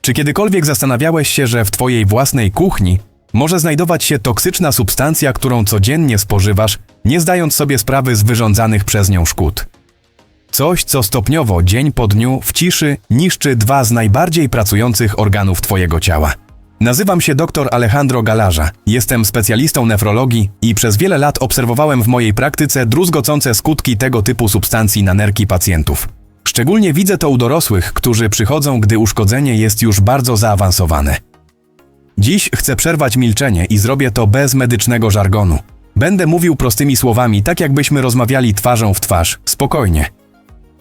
Czy kiedykolwiek zastanawiałeś się, że w Twojej własnej kuchni może znajdować się toksyczna substancja, którą codziennie spożywasz, nie zdając sobie sprawy z wyrządzanych przez nią szkód? Coś, co stopniowo, dzień po dniu, w ciszy, niszczy dwa z najbardziej pracujących organów Twojego ciała. Nazywam się dr Alejandro Galarza, jestem specjalistą nefrologii i przez wiele lat obserwowałem w mojej praktyce druzgocące skutki tego typu substancji na nerki pacjentów. Szczególnie widzę to u dorosłych, którzy przychodzą, gdy uszkodzenie jest już bardzo zaawansowane. Dziś chcę przerwać milczenie i zrobię to bez medycznego żargonu. Będę mówił prostymi słowami, tak jakbyśmy rozmawiali twarzą w twarz, spokojnie.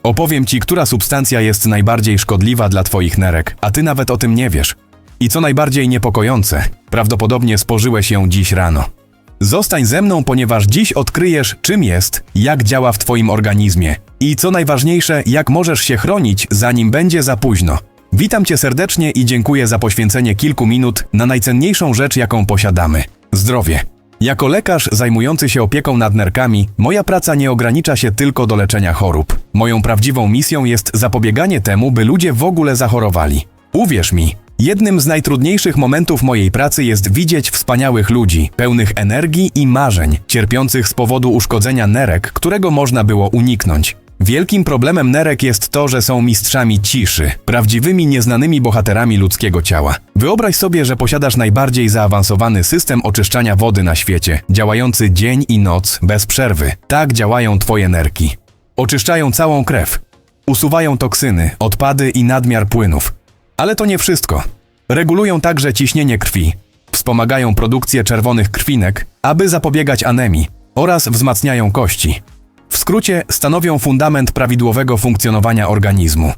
Opowiem Ci, która substancja jest najbardziej szkodliwa dla Twoich nerek, a Ty nawet o tym nie wiesz. I co najbardziej niepokojące, prawdopodobnie spożyłeś ją dziś rano. Zostań ze mną, ponieważ dziś odkryjesz, czym jest, jak działa w Twoim organizmie i co najważniejsze, jak możesz się chronić, zanim będzie za późno. Witam Cię serdecznie i dziękuję za poświęcenie kilku minut na najcenniejszą rzecz, jaką posiadamy zdrowie. Jako lekarz zajmujący się opieką nad nerkami, moja praca nie ogranicza się tylko do leczenia chorób. Moją prawdziwą misją jest zapobieganie temu, by ludzie w ogóle zachorowali. Uwierz mi, jednym z najtrudniejszych momentów mojej pracy jest widzieć wspaniałych ludzi, pełnych energii i marzeń, cierpiących z powodu uszkodzenia nerek, którego można było uniknąć. Wielkim problemem nerek jest to, że są mistrzami ciszy, prawdziwymi nieznanymi bohaterami ludzkiego ciała. Wyobraź sobie, że posiadasz najbardziej zaawansowany system oczyszczania wody na świecie, działający dzień i noc bez przerwy. Tak działają Twoje nerki. Oczyszczają całą krew, usuwają toksyny, odpady i nadmiar płynów. Ale to nie wszystko. Regulują także ciśnienie krwi, wspomagają produkcję czerwonych krwinek, aby zapobiegać anemii oraz wzmacniają kości. W skrócie stanowią fundament prawidłowego funkcjonowania organizmu.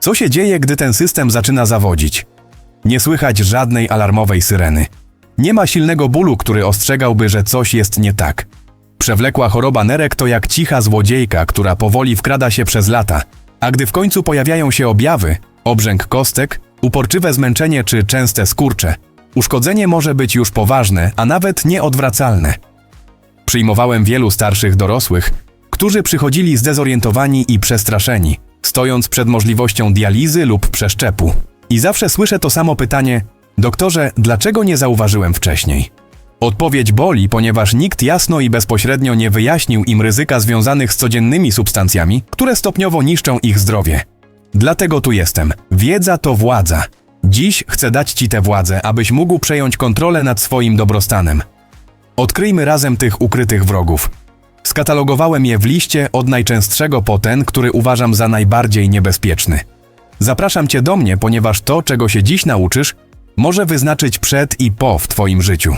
Co się dzieje, gdy ten system zaczyna zawodzić? Nie słychać żadnej alarmowej syreny. Nie ma silnego bólu, który ostrzegałby, że coś jest nie tak. Przewlekła choroba nerek to jak cicha złodziejka, która powoli wkrada się przez lata, a gdy w końcu pojawiają się objawy, obrzęk kostek, uporczywe zmęczenie czy częste skurcze, uszkodzenie może być już poważne, a nawet nieodwracalne. Przyjmowałem wielu starszych dorosłych, którzy przychodzili zdezorientowani i przestraszeni, stojąc przed możliwością dializy lub przeszczepu. I zawsze słyszę to samo pytanie: Doktorze, dlaczego nie zauważyłem wcześniej? Odpowiedź boli, ponieważ nikt jasno i bezpośrednio nie wyjaśnił im ryzyka związanych z codziennymi substancjami, które stopniowo niszczą ich zdrowie. Dlatego tu jestem. Wiedza to władza. Dziś chcę dać Ci tę władzę, abyś mógł przejąć kontrolę nad swoim dobrostanem. Odkryjmy razem tych ukrytych wrogów. Skatalogowałem je w liście od najczęstszego po ten, który uważam za najbardziej niebezpieczny. Zapraszam Cię do mnie, ponieważ to, czego się dziś nauczysz, może wyznaczyć przed i po w Twoim życiu.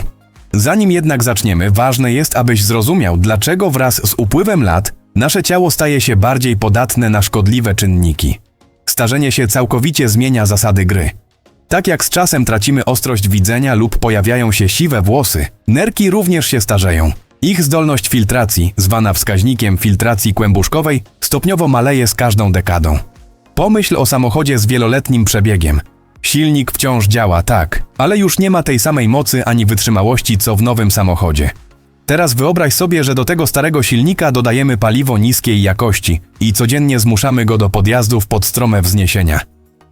Zanim jednak zaczniemy, ważne jest, abyś zrozumiał, dlaczego wraz z upływem lat nasze ciało staje się bardziej podatne na szkodliwe czynniki. Starzenie się całkowicie zmienia zasady gry. Tak jak z czasem tracimy ostrość widzenia lub pojawiają się siwe włosy, nerki również się starzeją. Ich zdolność filtracji, zwana wskaźnikiem filtracji kłębuszkowej, stopniowo maleje z każdą dekadą. Pomyśl o samochodzie z wieloletnim przebiegiem. Silnik wciąż działa, tak, ale już nie ma tej samej mocy ani wytrzymałości co w nowym samochodzie. Teraz wyobraź sobie, że do tego starego silnika dodajemy paliwo niskiej jakości i codziennie zmuszamy go do podjazdów pod strome wzniesienia.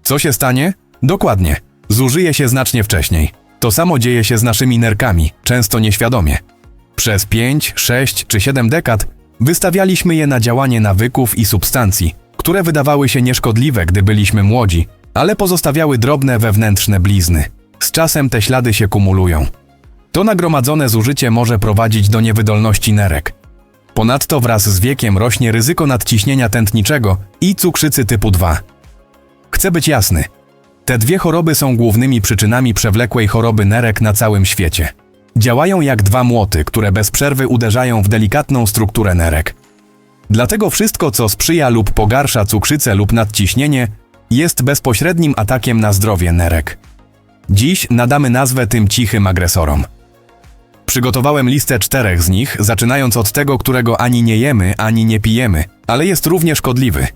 Co się stanie? Dokładnie. Zużyje się znacznie wcześniej. To samo dzieje się z naszymi nerkami, często nieświadomie. Przez 5, 6 czy 7 dekad wystawialiśmy je na działanie nawyków i substancji, które wydawały się nieszkodliwe, gdy byliśmy młodzi, ale pozostawiały drobne wewnętrzne blizny. Z czasem te ślady się kumulują. To nagromadzone zużycie może prowadzić do niewydolności nerek. Ponadto wraz z wiekiem rośnie ryzyko nadciśnienia tętniczego i cukrzycy typu 2. Chcę być jasny. Te dwie choroby są głównymi przyczynami przewlekłej choroby nerek na całym świecie. Działają jak dwa młoty, które bez przerwy uderzają w delikatną strukturę nerek. Dlatego wszystko, co sprzyja lub pogarsza cukrzycę lub nadciśnienie, jest bezpośrednim atakiem na zdrowie nerek. Dziś nadamy nazwę tym cichym agresorom. Przygotowałem listę czterech z nich, zaczynając od tego, którego ani nie jemy, ani nie pijemy, ale jest równie szkodliwy.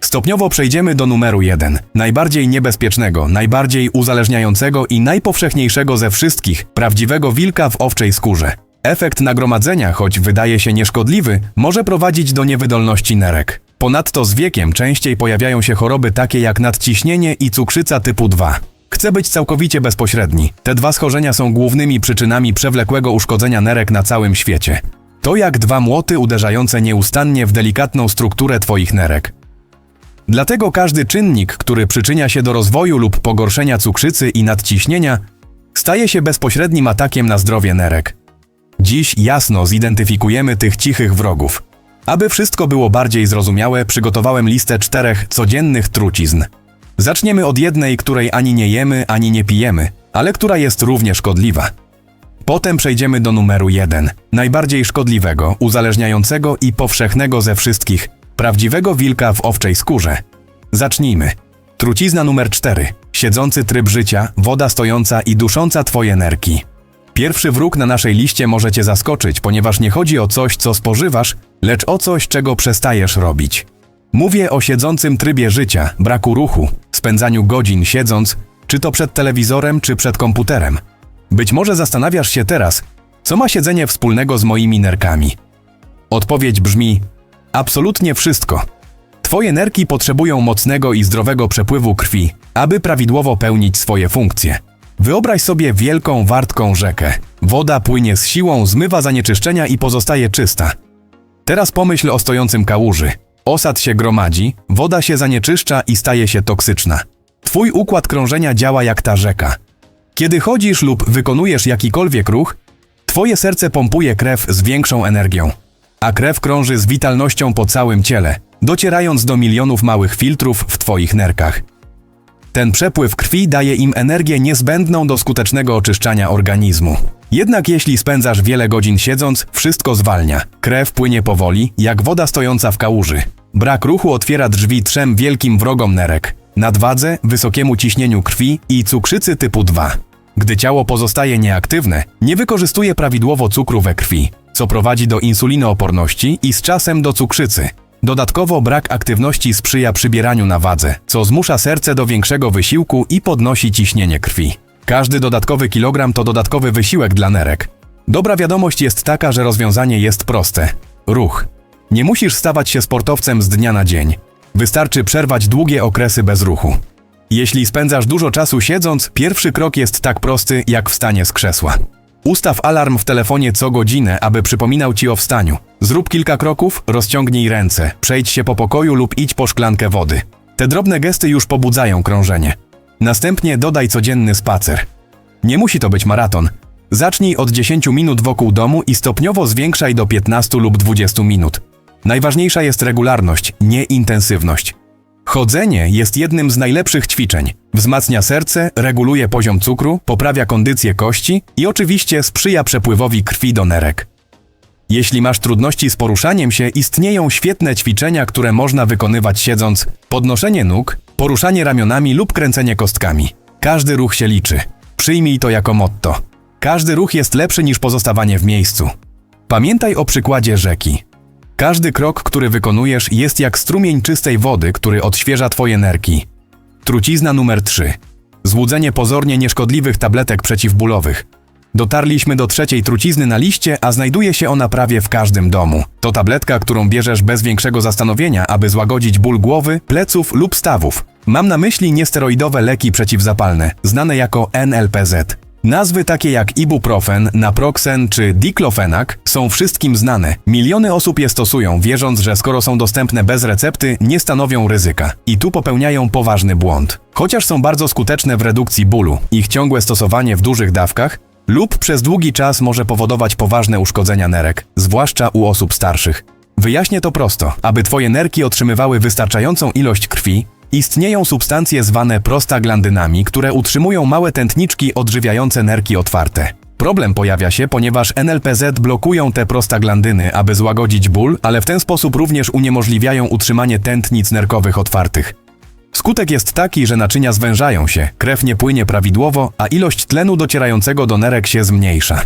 Stopniowo przejdziemy do numeru jeden, najbardziej niebezpiecznego, najbardziej uzależniającego i najpowszechniejszego ze wszystkich, prawdziwego wilka w owczej skórze. Efekt nagromadzenia, choć wydaje się nieszkodliwy, może prowadzić do niewydolności nerek. Ponadto z wiekiem częściej pojawiają się choroby takie jak nadciśnienie i cukrzyca typu 2. Chcę być całkowicie bezpośredni. Te dwa schorzenia są głównymi przyczynami przewlekłego uszkodzenia nerek na całym świecie. To jak dwa młoty uderzające nieustannie w delikatną strukturę Twoich nerek. Dlatego każdy czynnik, który przyczynia się do rozwoju lub pogorszenia cukrzycy i nadciśnienia, staje się bezpośrednim atakiem na zdrowie nerek. Dziś jasno zidentyfikujemy tych cichych wrogów. Aby wszystko było bardziej zrozumiałe, przygotowałem listę czterech codziennych trucizn. Zaczniemy od jednej, której ani nie jemy, ani nie pijemy, ale która jest równie szkodliwa. Potem przejdziemy do numeru jeden, najbardziej szkodliwego, uzależniającego i powszechnego ze wszystkich, prawdziwego wilka w owczej skórze. Zacznijmy. Trucizna numer cztery, siedzący tryb życia, woda stojąca i dusząca twoje nerki. Pierwszy wróg na naszej liście może cię zaskoczyć, ponieważ nie chodzi o coś, co spożywasz, lecz o coś, czego przestajesz robić. Mówię o siedzącym trybie życia, braku ruchu, spędzaniu godzin siedząc, czy to przed telewizorem, czy przed komputerem. Być może zastanawiasz się teraz, co ma siedzenie wspólnego z moimi nerkami. Odpowiedź brzmi: absolutnie wszystko. Twoje nerki potrzebują mocnego i zdrowego przepływu krwi, aby prawidłowo pełnić swoje funkcje. Wyobraź sobie wielką, wartką rzekę. Woda płynie z siłą, zmywa zanieczyszczenia i pozostaje czysta. Teraz pomyśl o stojącym kałuży. Osad się gromadzi, woda się zanieczyszcza i staje się toksyczna. Twój układ krążenia działa jak ta rzeka. Kiedy chodzisz lub wykonujesz jakikolwiek ruch, twoje serce pompuje krew z większą energią, a krew krąży z witalnością po całym ciele, docierając do milionów małych filtrów w twoich nerkach. Ten przepływ krwi daje im energię niezbędną do skutecznego oczyszczania organizmu. Jednak jeśli spędzasz wiele godzin siedząc, wszystko zwalnia. Krew płynie powoli, jak woda stojąca w kałuży. Brak ruchu otwiera drzwi trzem wielkim wrogom nerek. Nadwadze, wysokiemu ciśnieniu krwi i cukrzycy typu 2. Gdy ciało pozostaje nieaktywne, nie wykorzystuje prawidłowo cukru we krwi, co prowadzi do insulinooporności i z czasem do cukrzycy. Dodatkowo brak aktywności sprzyja przybieraniu na wadze, co zmusza serce do większego wysiłku i podnosi ciśnienie krwi. Każdy dodatkowy kilogram to dodatkowy wysiłek dla nerek. Dobra wiadomość jest taka, że rozwiązanie jest proste. Ruch. Nie musisz stawać się sportowcem z dnia na dzień. Wystarczy przerwać długie okresy bez ruchu. Jeśli spędzasz dużo czasu siedząc, pierwszy krok jest tak prosty jak wstanie z krzesła. Ustaw alarm w telefonie co godzinę, aby przypominał ci o wstaniu. Zrób kilka kroków, rozciągnij ręce, przejdź się po pokoju lub idź po szklankę wody. Te drobne gesty już pobudzają krążenie. Następnie dodaj codzienny spacer. Nie musi to być maraton. Zacznij od 10 minut wokół domu i stopniowo zwiększaj do 15 lub 20 minut. Najważniejsza jest regularność, nie intensywność. Chodzenie jest jednym z najlepszych ćwiczeń. Wzmacnia serce, reguluje poziom cukru, poprawia kondycję kości i oczywiście sprzyja przepływowi krwi do nerek. Jeśli masz trudności z poruszaniem się, istnieją świetne ćwiczenia, które można wykonywać siedząc: podnoszenie nóg, poruszanie ramionami lub kręcenie kostkami. Każdy ruch się liczy. Przyjmij to jako motto. Każdy ruch jest lepszy niż pozostawanie w miejscu. Pamiętaj o przykładzie rzeki. Każdy krok, który wykonujesz, jest jak strumień czystej wody, który odświeża Twoje nerki. Trucizna numer 3. Złudzenie pozornie nieszkodliwych tabletek przeciwbólowych. Dotarliśmy do trzeciej trucizny na liście, a znajduje się ona prawie w każdym domu. To tabletka, którą bierzesz bez większego zastanowienia, aby złagodzić ból głowy, pleców lub stawów. Mam na myśli niesteroidowe leki przeciwzapalne, znane jako NLPZ. Nazwy takie jak ibuprofen, naproxen czy diklofenak są wszystkim znane. Miliony osób je stosują, wierząc, że skoro są dostępne bez recepty, nie stanowią ryzyka. I tu popełniają poważny błąd. Chociaż są bardzo skuteczne w redukcji bólu, ich ciągłe stosowanie w dużych dawkach lub przez długi czas może powodować poważne uszkodzenia nerek, zwłaszcza u osób starszych. Wyjaśnię to prosto. Aby twoje nerki otrzymywały wystarczającą ilość krwi, Istnieją substancje zwane prostaglandynami, które utrzymują małe tętniczki odżywiające nerki otwarte. Problem pojawia się, ponieważ NLPZ blokują te prostaglandyny, aby złagodzić ból, ale w ten sposób również uniemożliwiają utrzymanie tętnic nerkowych otwartych. Skutek jest taki, że naczynia zwężają się, krew nie płynie prawidłowo, a ilość tlenu docierającego do nerek się zmniejsza.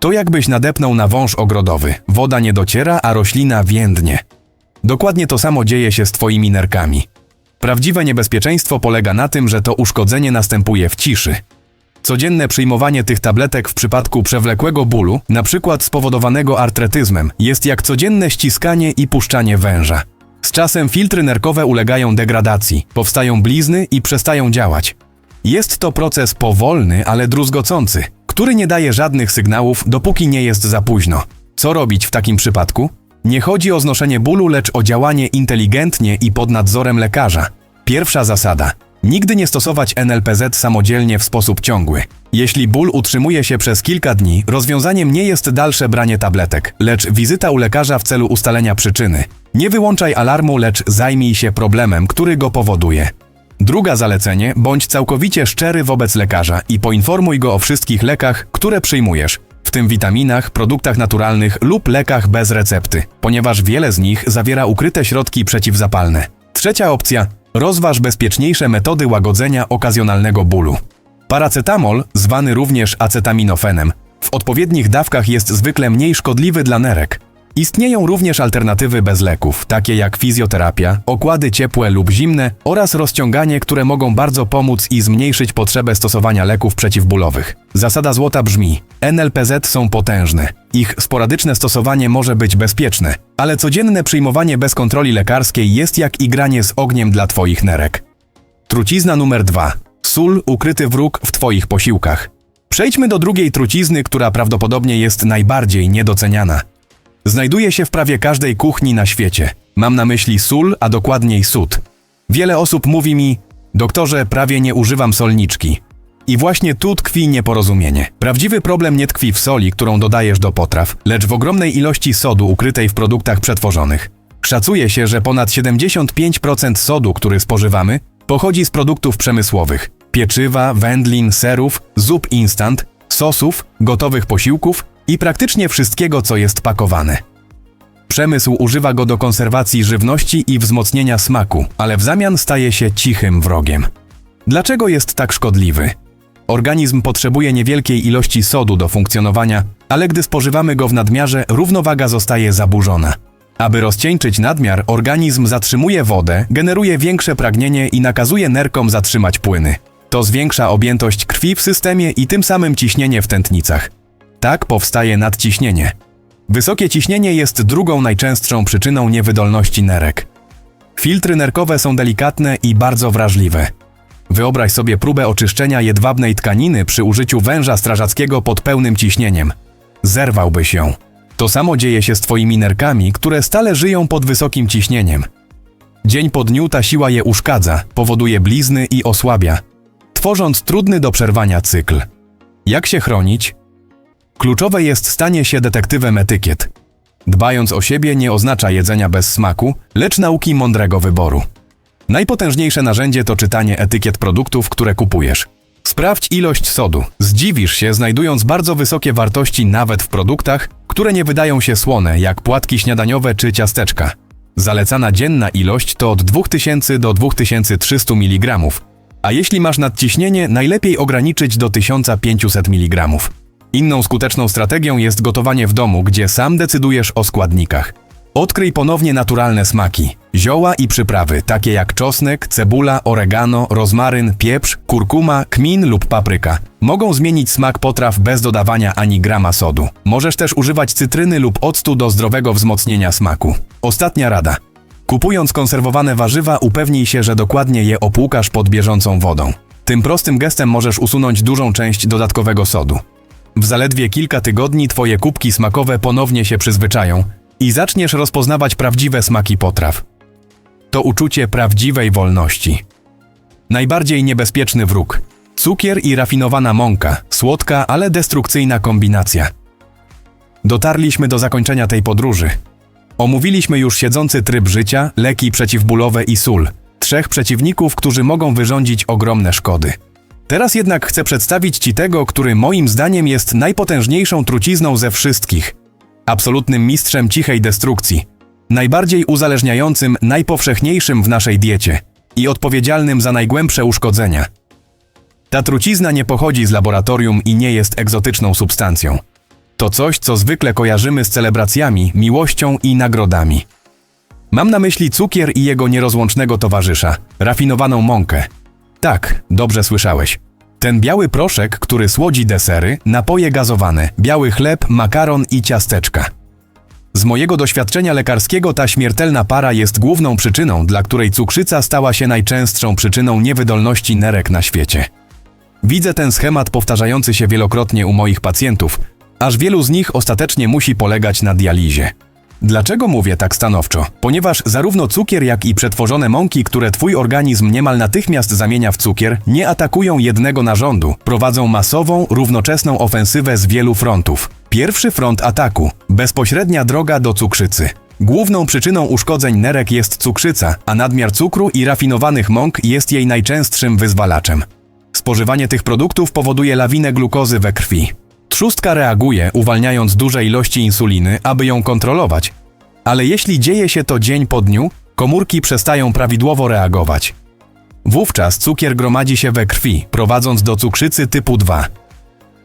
To jakbyś nadepnął na wąż ogrodowy. Woda nie dociera, a roślina więdnie. Dokładnie to samo dzieje się z twoimi nerkami. Prawdziwe niebezpieczeństwo polega na tym, że to uszkodzenie następuje w ciszy. Codzienne przyjmowanie tych tabletek w przypadku przewlekłego bólu, np. spowodowanego artretyzmem, jest jak codzienne ściskanie i puszczanie węża. Z czasem filtry nerkowe ulegają degradacji, powstają blizny i przestają działać. Jest to proces powolny, ale druzgocący, który nie daje żadnych sygnałów, dopóki nie jest za późno. Co robić w takim przypadku? Nie chodzi o znoszenie bólu, lecz o działanie inteligentnie i pod nadzorem lekarza. Pierwsza zasada. Nigdy nie stosować NLPZ samodzielnie w sposób ciągły. Jeśli ból utrzymuje się przez kilka dni, rozwiązaniem nie jest dalsze branie tabletek, lecz wizyta u lekarza w celu ustalenia przyczyny. Nie wyłączaj alarmu, lecz zajmij się problemem, który go powoduje. Druga zalecenie, bądź całkowicie szczery wobec lekarza i poinformuj go o wszystkich lekach, które przyjmujesz, tym witaminach, produktach naturalnych lub lekach bez recepty, ponieważ wiele z nich zawiera ukryte środki przeciwzapalne. Trzecia opcja, rozważ bezpieczniejsze metody łagodzenia okazjonalnego bólu. Paracetamol, zwany również acetaminofenem, w odpowiednich dawkach jest zwykle mniej szkodliwy dla nerek. Istnieją również alternatywy bez leków, takie jak fizjoterapia, okłady ciepłe lub zimne oraz rozciąganie, które mogą bardzo pomóc i zmniejszyć potrzebę stosowania leków przeciwbólowych. Zasada złota brzmi: NLPZ są potężne. Ich sporadyczne stosowanie może być bezpieczne, ale codzienne przyjmowanie bez kontroli lekarskiej jest jak igranie z ogniem dla Twoich nerek. Trucizna numer 2. Sól ukryty wróg w Twoich posiłkach. Przejdźmy do drugiej trucizny, która prawdopodobnie jest najbardziej niedoceniana. Znajduje się w prawie każdej kuchni na świecie. Mam na myśli sól, a dokładniej sód. Wiele osób mówi mi, doktorze, prawie nie używam solniczki. I właśnie tu tkwi nieporozumienie. Prawdziwy problem nie tkwi w soli, którą dodajesz do potraw, lecz w ogromnej ilości sodu ukrytej w produktach przetworzonych. Szacuje się, że ponad 75% sodu, który spożywamy, pochodzi z produktów przemysłowych: pieczywa, wędlin, serów, zup instant, sosów, gotowych posiłków i praktycznie wszystkiego, co jest pakowane. Przemysł używa go do konserwacji żywności i wzmocnienia smaku, ale w zamian staje się cichym wrogiem. Dlaczego jest tak szkodliwy? Organizm potrzebuje niewielkiej ilości sodu do funkcjonowania, ale gdy spożywamy go w nadmiarze, równowaga zostaje zaburzona. Aby rozcieńczyć nadmiar, organizm zatrzymuje wodę, generuje większe pragnienie i nakazuje nerkom zatrzymać płyny. To zwiększa objętość krwi w systemie i tym samym ciśnienie w tętnicach. Tak powstaje nadciśnienie. Wysokie ciśnienie jest drugą najczęstszą przyczyną niewydolności nerek. Filtry nerkowe są delikatne i bardzo wrażliwe. Wyobraź sobie próbę oczyszczenia jedwabnej tkaniny przy użyciu węża strażackiego pod pełnym ciśnieniem. Zerwałbyś ją. To samo dzieje się z twoimi nerkami, które stale żyją pod wysokim ciśnieniem. Dzień po dniu ta siła je uszkadza, powoduje blizny i osłabia, tworząc trudny do przerwania cykl. Jak się chronić? Kluczowe jest stanie się detektywem etykiet. Dbając o siebie nie oznacza jedzenia bez smaku, lecz nauki mądrego wyboru. Najpotężniejsze narzędzie to czytanie etykiet produktów, które kupujesz. Sprawdź ilość sodu. Zdziwisz się, znajdując bardzo wysokie wartości nawet w produktach, które nie wydają się słone, jak płatki śniadaniowe czy ciasteczka. Zalecana dzienna ilość to od 2000 do 2300 mg, a jeśli masz nadciśnienie, najlepiej ograniczyć do 1500 mg. Inną skuteczną strategią jest gotowanie w domu, gdzie sam decydujesz o składnikach. Odkryj ponownie naturalne smaki. Zioła i przyprawy, takie jak czosnek, cebula, oregano, rozmaryn, pieprz, kurkuma, kmin lub papryka, mogą zmienić smak potraw bez dodawania ani grama sodu. Możesz też używać cytryny lub octu do zdrowego wzmocnienia smaku. Ostatnia rada. Kupując konserwowane warzywa, upewnij się, że dokładnie je opłukasz pod bieżącą wodą. Tym prostym gestem możesz usunąć dużą część dodatkowego sodu. W zaledwie kilka tygodni twoje kubki smakowe ponownie się przyzwyczają i zaczniesz rozpoznawać prawdziwe smaki potraw. To uczucie prawdziwej wolności. Najbardziej niebezpieczny wróg. Cukier i rafinowana mąka, słodka, ale destrukcyjna kombinacja. Dotarliśmy do zakończenia tej podróży. Omówiliśmy już siedzący tryb życia, leki przeciwbólowe i sól. Trzech przeciwników, którzy mogą wyrządzić ogromne szkody. Teraz jednak chcę przedstawić Ci tego, który moim zdaniem jest najpotężniejszą trucizną ze wszystkich. Absolutnym mistrzem cichej destrukcji. Najbardziej uzależniającym, najpowszechniejszym w naszej diecie i odpowiedzialnym za najgłębsze uszkodzenia. Ta trucizna nie pochodzi z laboratorium i nie jest egzotyczną substancją. To coś, co zwykle kojarzymy z celebracjami, miłością i nagrodami. Mam na myśli cukier i jego nierozłącznego towarzysza rafinowaną mąkę. Tak, dobrze słyszałeś. Ten biały proszek, który słodzi desery, napoje gazowane, biały chleb, makaron i ciasteczka. Z mojego doświadczenia lekarskiego ta śmiertelna para jest główną przyczyną, dla której cukrzyca stała się najczęstszą przyczyną niewydolności nerek na świecie. Widzę ten schemat powtarzający się wielokrotnie u moich pacjentów, aż wielu z nich ostatecznie musi polegać na dializie. Dlaczego mówię tak stanowczo? Ponieważ zarówno cukier, jak i przetworzone mąki, które twój organizm niemal natychmiast zamienia w cukier, nie atakują jednego narządu, prowadzą masową, równoczesną ofensywę z wielu frontów. Pierwszy front ataku bezpośrednia droga do cukrzycy. Główną przyczyną uszkodzeń nerek jest cukrzyca, a nadmiar cukru i rafinowanych mąk jest jej najczęstszym wyzwalaczem. Spożywanie tych produktów powoduje lawinę glukozy we krwi. Trzustka reaguje, uwalniając duże ilości insuliny, aby ją kontrolować. Ale jeśli dzieje się to dzień po dniu, komórki przestają prawidłowo reagować. Wówczas cukier gromadzi się we krwi, prowadząc do cukrzycy typu 2.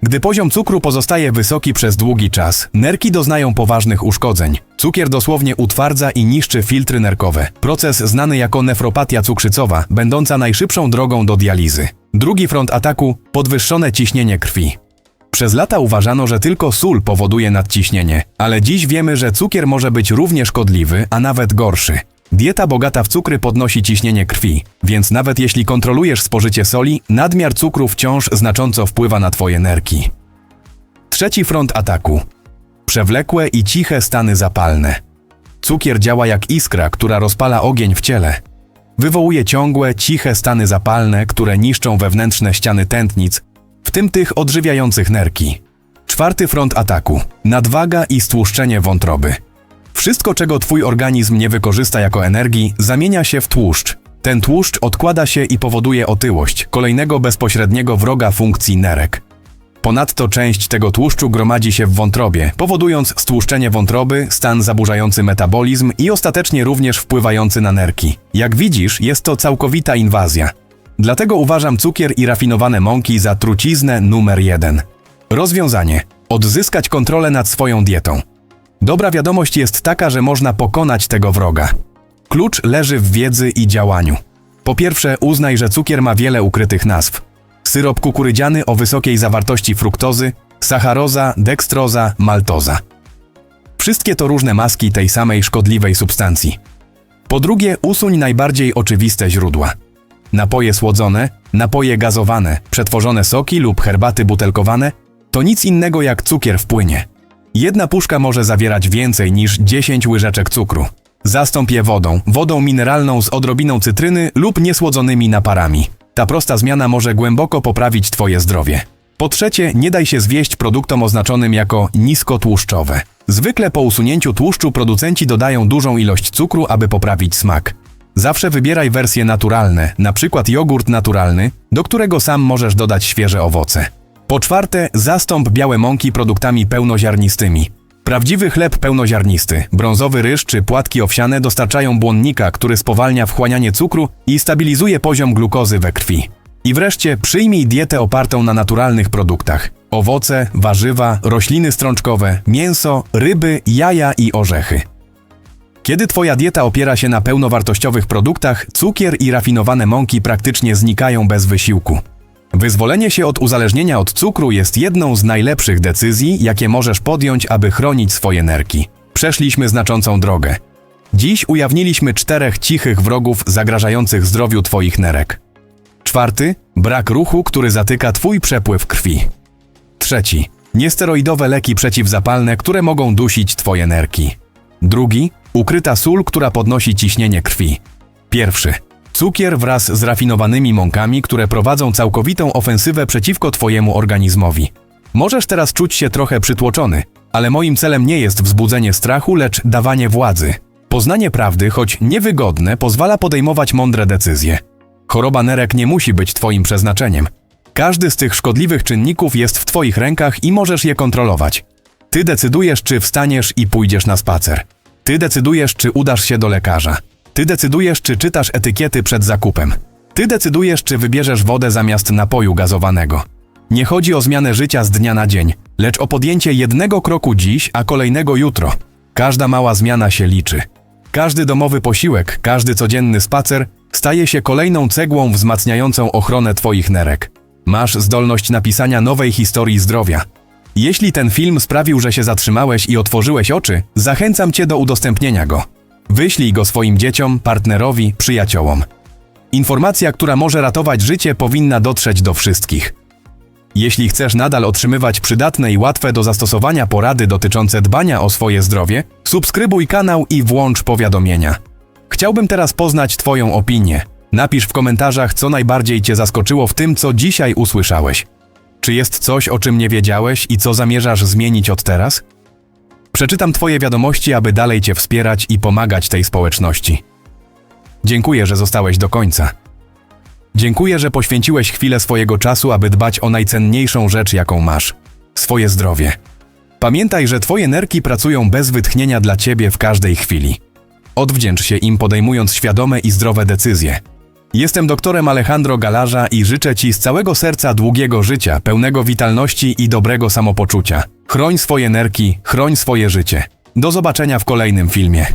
Gdy poziom cukru pozostaje wysoki przez długi czas, nerki doznają poważnych uszkodzeń. Cukier dosłownie utwardza i niszczy filtry nerkowe. Proces znany jako nefropatia cukrzycowa, będąca najszybszą drogą do dializy. Drugi front ataku podwyższone ciśnienie krwi. Przez lata uważano, że tylko sól powoduje nadciśnienie, ale dziś wiemy, że cukier może być równie szkodliwy, a nawet gorszy. Dieta bogata w cukry podnosi ciśnienie krwi, więc nawet jeśli kontrolujesz spożycie soli, nadmiar cukru wciąż znacząco wpływa na twoje nerki. Trzeci front ataku. Przewlekłe i ciche stany zapalne. Cukier działa jak iskra, która rozpala ogień w ciele. Wywołuje ciągłe, ciche stany zapalne, które niszczą wewnętrzne ściany tętnic, w tym tych odżywiających nerki. Czwarty front ataku. Nadwaga i stłuszczenie wątroby. Wszystko, czego twój organizm nie wykorzysta jako energii, zamienia się w tłuszcz. Ten tłuszcz odkłada się i powoduje otyłość, kolejnego bezpośredniego wroga funkcji nerek. Ponadto część tego tłuszczu gromadzi się w wątrobie, powodując stłuszczenie wątroby, stan zaburzający metabolizm i ostatecznie również wpływający na nerki. Jak widzisz, jest to całkowita inwazja. Dlatego uważam cukier i rafinowane mąki za truciznę numer jeden. Rozwiązanie: odzyskać kontrolę nad swoją dietą. Dobra wiadomość jest taka, że można pokonać tego wroga. Klucz leży w wiedzy i działaniu. Po pierwsze, uznaj, że cukier ma wiele ukrytych nazw. Syrop kukurydziany o wysokiej zawartości fruktozy, sacharoza, dekstroza, maltoza. Wszystkie to różne maski tej samej szkodliwej substancji. Po drugie, usuń najbardziej oczywiste źródła. Napoje słodzone, napoje gazowane, przetworzone soki lub herbaty butelkowane to nic innego jak cukier w płynie. Jedna puszka może zawierać więcej niż 10 łyżeczek cukru. Zastąp je wodą, wodą mineralną z odrobiną cytryny lub niesłodzonymi naparami. Ta prosta zmiana może głęboko poprawić Twoje zdrowie. Po trzecie, nie daj się zwieść produktom oznaczonym jako niskotłuszczowe. Zwykle po usunięciu tłuszczu producenci dodają dużą ilość cukru, aby poprawić smak. Zawsze wybieraj wersje naturalne, na przykład jogurt naturalny, do którego sam możesz dodać świeże owoce. Po czwarte, zastąp białe mąki produktami pełnoziarnistymi. Prawdziwy chleb pełnoziarnisty, brązowy ryż czy płatki owsiane dostarczają błonnika, który spowalnia wchłanianie cukru i stabilizuje poziom glukozy we krwi. I wreszcie przyjmij dietę opartą na naturalnych produktach. Owoce, warzywa, rośliny strączkowe, mięso, ryby, jaja i orzechy. Kiedy Twoja dieta opiera się na pełnowartościowych produktach, cukier i rafinowane mąki praktycznie znikają bez wysiłku. Wyzwolenie się od uzależnienia od cukru jest jedną z najlepszych decyzji, jakie możesz podjąć, aby chronić swoje nerki. Przeszliśmy znaczącą drogę. Dziś ujawniliśmy czterech cichych wrogów zagrażających zdrowiu Twoich nerek. Czwarty brak ruchu, który zatyka Twój przepływ krwi. Trzeci niesteroidowe leki przeciwzapalne, które mogą dusić Twoje nerki. Drugi ukryta sól, która podnosi ciśnienie krwi. Pierwszy Cukier wraz z rafinowanymi mąkami, które prowadzą całkowitą ofensywę przeciwko Twojemu organizmowi. Możesz teraz czuć się trochę przytłoczony, ale moim celem nie jest wzbudzenie strachu, lecz dawanie władzy. Poznanie prawdy, choć niewygodne, pozwala podejmować mądre decyzje. Choroba nerek nie musi być Twoim przeznaczeniem. Każdy z tych szkodliwych czynników jest w Twoich rękach i możesz je kontrolować. Ty decydujesz, czy wstaniesz i pójdziesz na spacer. Ty decydujesz, czy udasz się do lekarza. Ty decydujesz, czy czytasz etykiety przed zakupem. Ty decydujesz, czy wybierzesz wodę zamiast napoju gazowanego. Nie chodzi o zmianę życia z dnia na dzień, lecz o podjęcie jednego kroku dziś, a kolejnego jutro. Każda mała zmiana się liczy. Każdy domowy posiłek, każdy codzienny spacer staje się kolejną cegłą wzmacniającą ochronę Twoich nerek. Masz zdolność napisania nowej historii zdrowia. Jeśli ten film sprawił, że się zatrzymałeś i otworzyłeś oczy, zachęcam Cię do udostępnienia go. Wyślij go swoim dzieciom, partnerowi, przyjaciołom. Informacja, która może ratować życie, powinna dotrzeć do wszystkich. Jeśli chcesz nadal otrzymywać przydatne i łatwe do zastosowania porady dotyczące dbania o swoje zdrowie, subskrybuj kanał i włącz powiadomienia. Chciałbym teraz poznać Twoją opinię. Napisz w komentarzach, co najbardziej Cię zaskoczyło w tym, co dzisiaj usłyszałeś. Czy jest coś, o czym nie wiedziałeś i co zamierzasz zmienić od teraz? Przeczytam Twoje wiadomości, aby dalej Cię wspierać i pomagać tej społeczności. Dziękuję, że zostałeś do końca. Dziękuję, że poświęciłeś chwilę swojego czasu, aby dbać o najcenniejszą rzecz, jaką masz swoje zdrowie. Pamiętaj, że Twoje nerki pracują bez wytchnienia dla Ciebie w każdej chwili. Odwdzięcz się im podejmując świadome i zdrowe decyzje. Jestem doktorem Alejandro Galarza i życzę Ci z całego serca długiego życia, pełnego witalności i dobrego samopoczucia. Chroń swoje nerki, chroń swoje życie. Do zobaczenia w kolejnym filmie.